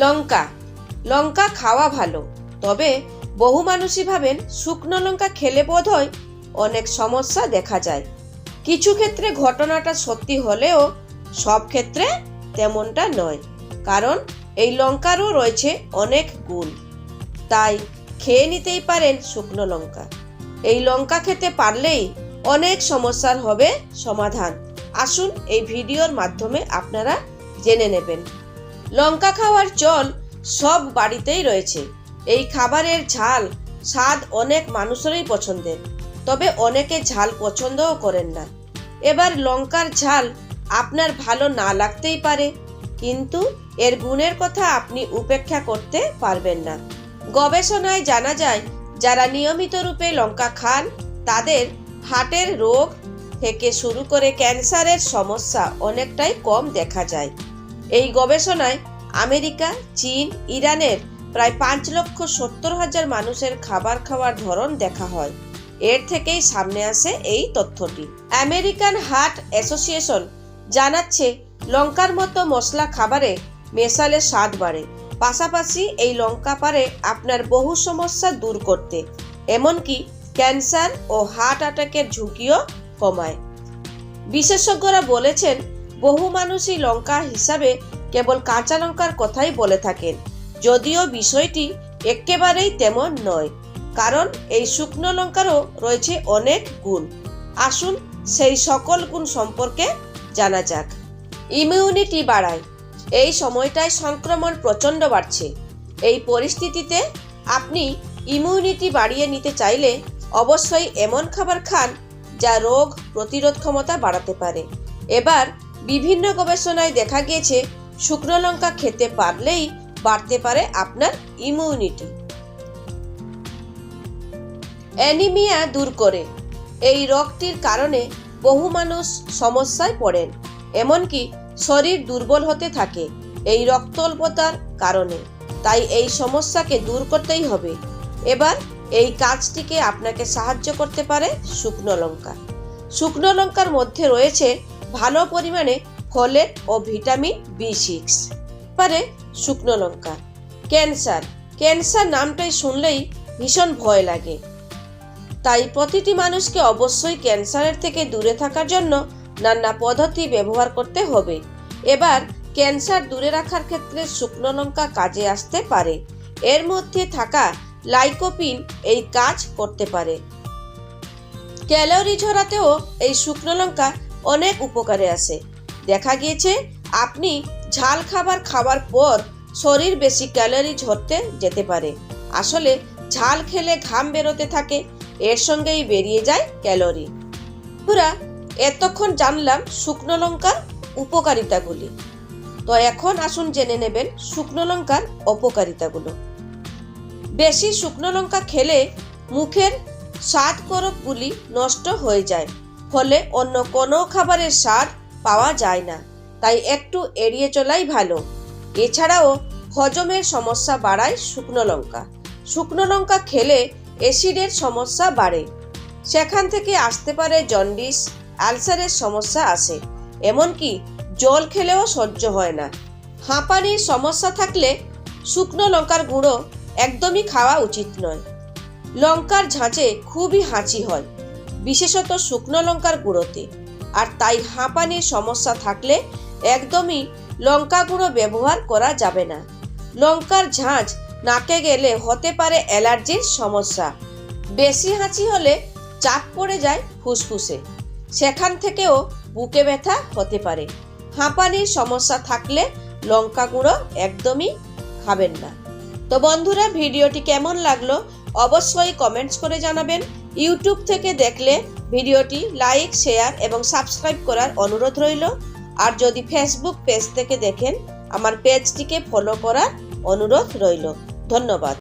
লঙ্কা। লঙ্কা খাওয়া ভালো, তবে বহু মানুষই ভাবেন শুকনো লঙ্কা খেলে বোধ হয় অনেক সমস্যা দেখা যায়। কিছু ক্ষেত্রে ঘটনাটা সত্যি হলেও সব ক্ষেত্রে তেমনটা নয়, কারণ এই লঙ্কারও রয়েছে অনেক গুণ। তাই খেয়ে নিতেই পারেন শুকনো লঙ্কা। এই লঙ্কা খেতে পারলেই অনেক সমস্যার হবে সমাধান। আসুন এই ভিডিওর মাধ্যমে আপনারা জেনে নেবেন। লঙ্কা খাওয়ার চল সব বাড়িতেই রয়েছে। এই খাবারের ঝাল স্বাদ অনেক মানুষেরই পছন্দের, তবে অনেকে ঝাল পছন্দও করেন না। এবার লঙ্কার ঝাল আপনার ভালো না লাগতেই পারে, কিন্তু এর গুণের কথা আপনি উপেক্ষা করতে পারবেন না। গবেষণায় জানা যায়, যারা নিয়মিত রূপে লঙ্কা খান, তাদের হার্টের রোগ থেকে শুরু করে ক্যান্সারের সমস্যা অনেকটাই কম দেখা যায়। এই গবেষণায় আমেরিকা, চীন, ইরানের প্রায় পাঁচ লক্ষ সত্তর হাজার মানুষের খাবার খাওয়ার ধরন দেখা হয়। এর থেকেই সামনে আসে এই তথ্যটি। আমেরিকান হার্ট অ্যাসোসিয়েশন জানাচ্ছে, লঙ্কার মতো মশলা খাবারে মেশালে স্বাদ বাড়ে। পাশাপাশি এই লঙ্কা পারে আপনার বহু সমস্যা দূর করতে, এমনকি ক্যান্সার ও হার্ট অ্যাটাকের ঝুঁকিও কমায়। বিশেষজ্ঞরা বলেছেন, বহু মানুষই লঙ্কা হিসাবে কেবল কাঁচা লঙ্কার কথাই বলে থাকেন। যদিও বিষয়টি একেবারেই তেমন নয়, কারণ এই শুকনো লঙ্কারও রয়েছে অনেক গুণ। আসুন সেই সকল গুণ সম্পর্কে জানা যাক। ইমিউনিটি বাড়ায়। এই সময়টায় সংক্রমণ প্রচণ্ড বাড়ছে। এই পরিস্থিতিতে আপনি ইমিউনিটি বাড়িয়ে নিতে চাইলে অবশ্যই এমন খাবার খান যা রোগ প্রতিরোধ ক্ষমতা বাড়াতে পারে। এবার বিভিন্ন গবেষণায় দেখা গিয়েছে শুকনো লঙ্কা খেতে পারলেই বাড়তে পারে আপনার ইমিউনিটি অ্যানিমিয়া দূর করে। এই রোগটির কারণে বহু মানুষ সমস্যায় পড়েন, এমনকি শরীর দুর্বল হতে থাকে এই রক্ত অল্পতার কারণে। তাই এই সমস্যাকে দূর করতেই হবে। এবার এই কাজটিকে আপনাকে সাহায্য করতে পারে শুকনো লঙ্কা। শুকনো লঙ্কার মধ্যে রয়েছে ভালো পরিমাণে ফলেট ও ভিটামিন বি সিক্স পারে শুকনো লঙ্কা। ক্যান্সার। ক্যান্সার নামটাই শুনলেই ভীষণ ভয় লাগে। তাই প্রতিটি মানুষকে অবশ্যই ক্যান্সারের থেকে দূরে থাকার জন্য নানা পদ্ধতি ব্যবহার করতে হবে। এবার ক্যান্সার দূরে রাখার ক্ষেত্রে শুকনো লঙ্কা কাজে আসতে পারে। এর মধ্যে থাকা লাইকোপিন এই কাজ করতে পারে। ক্যালোরি ঝরাতেও এই শুকনো লঙ্কা অনেক উপকারে আসে। দেখা গিয়েছে, আপনি ঝাল খাবার খাওয়ার পর শরীর বেশি ক্যালোরি ঝরতে যেতে পারে। আসলে ঝাল খেলে ঘাম বেরোতে থাকে, এর সঙ্গেই বেরিয়ে যায় ক্যালোরি পুরা এতক্ষণ জানলাম শুকনো লঙ্কার উপকারিতাগুলি। তো এখন আসুন জেনে নেবেন শুকনো লঙ্কার অপকারিতাগুলো। বেশি শুকনো লঙ্কা খেলে মুখের স্বাদ করকগুলি নষ্ট হয়ে যায়, ফলে অন্য কোনো খাবারের স্বাদ পাওয়া যায় না। তাই একটু এড়িয়ে চলাই ভালো। এছাড়াও হজমের সমস্যা বাড়ায় শুকনো লঙ্কা। শুকনো লঙ্কা খেলে অ্যাসিডের সমস্যা বাড়ে। সেখান থেকে আসতে পারে জন্ডিস, আলসারের সমস্যা আসে এমনকি জল খেলেও সহ্য হয় না। হাঁপানির সমস্যা থাকলে শুকনো লঙ্কার গুঁড়ো একদমই খাওয়া উচিত নয়। লঙ্কার ঝাঁচে খুবই হাঁচি হয়, বিশেষত শুকনো লঙ্কার গুঁড়োতে। আর তাই হাঁপানির সমস্যা থাকলে একদমই লঙ্কা গুঁড়ো ব্যবহার করা যাবে না। লঙ্কার ঝাঁঝ নাকে গেলে হতে পারে অ্যালার্জির সমস্যা। বেশি হাঁচি হলে চাপ পড়ে যায় ফুসফুসে। সেখান থেকেও বুকে ব্যথা হতে পারে। হাঁপানির সমস্যা থাকলে লঙ্কা গুঁড়ো একদমই খাবেন না। তো বন্ধুরা, ভিডিওটি কেমন লাগল অবশ্যই কমেন্টস করে জানাবেন। ইউটিউব থেকে দেখলে ভিডিওটি লাইক, শেয়ার এবং সাবস্ক্রাইব করার অনুরোধ রইল। আর যদি ফেসবুক পেজ থেকে দেখেন, আমার পেজটিকে ফলো করার অনুরোধ রইল। ধন্যবাদ।